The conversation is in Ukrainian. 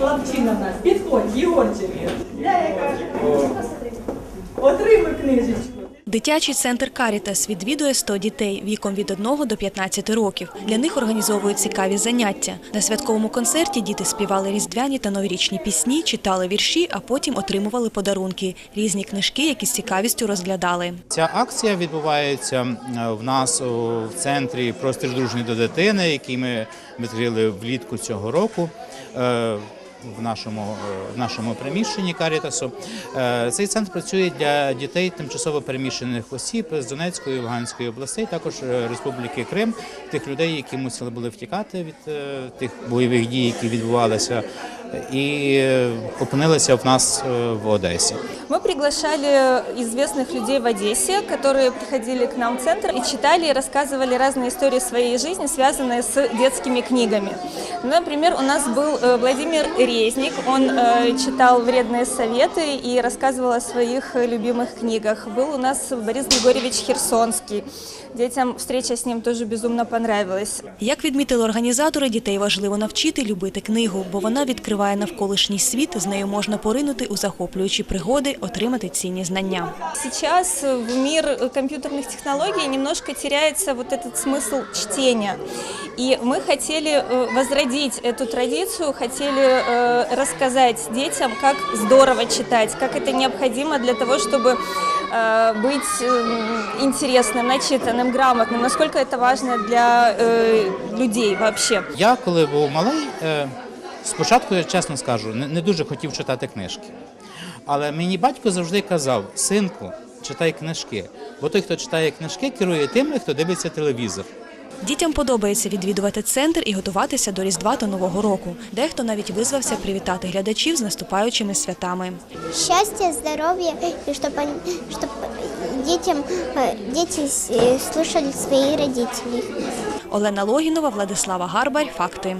Хлопчина в нас. Підходь, Єгорчик. Отримуй книжечку. Дитячий центр Карітас відвідує 100 дітей віком від 1 до 15 років. Для них організовують цікаві заняття. На святковому концерті діти співали різдвяні та новорічні пісні, читали вірші, а потім отримували подарунки, різні книжки, які з цікавістю розглядали. Ця акція відбувається е, в нас в центрі простір дружній до дитини, який ми відкрили влітку цього року. В нашому, в нашому приміщенні Карітасу. Е, цей центр працює для дітей тимчасово переміщених осіб з Донецької і Луганської областей, також е, Республіки Крим, тих людей, які мусили були втікати від е, тих бойових дій, які відбувалися, е, і е, опинилися в нас е, в Одесі. Мы приглашали известных людей в Одессе, которые приходили к нам в центр и читали и рассказывали разные истории своей жизни, связанные с детскими книгами. Ну, Например, у нас был э, Владимир Резник, он э, читал «Вредные советы» и рассказывал о своих э, любимых книгах. Был у нас Борис Григорьевич Херсонский. Детям встреча с ним тоже безумно понравилась. Як відмітили організатори, дітей важливо навчити любити книгу, бо вона відкриває навколишній світ, з нею можна поринути у захоплюючі пригоди, отримати цінні знання. Сейчас в мир компьютерных технологий немножко теряется вот этот смысл чтения. И мы хотели э, возродить эту традицию, хотели э, рассказать детям, как здорово читать, как это необходимо для того, чтобы э, быть э, интересным, начитанным, грамотным, насколько это важно для э, людей вообще. Я коли був малий, е, спочатку я чесно скажу, не, не дуже хотів читати книжки. Але мені батько завжди казав: синку, читай книжки. Бо той, хто читає книжки, керує тими, хто дивиться телевізор. Дітям подобається відвідувати центр і готуватися до Різдва та Нового року. Дехто навіть визвався привітати глядачів з наступаючими святами. счастья, здоровья, и чтобы, чтобы детям, э, дети с- э, слушали своих родителей. Олена Логінова, Владислава Гарбарь. Факти.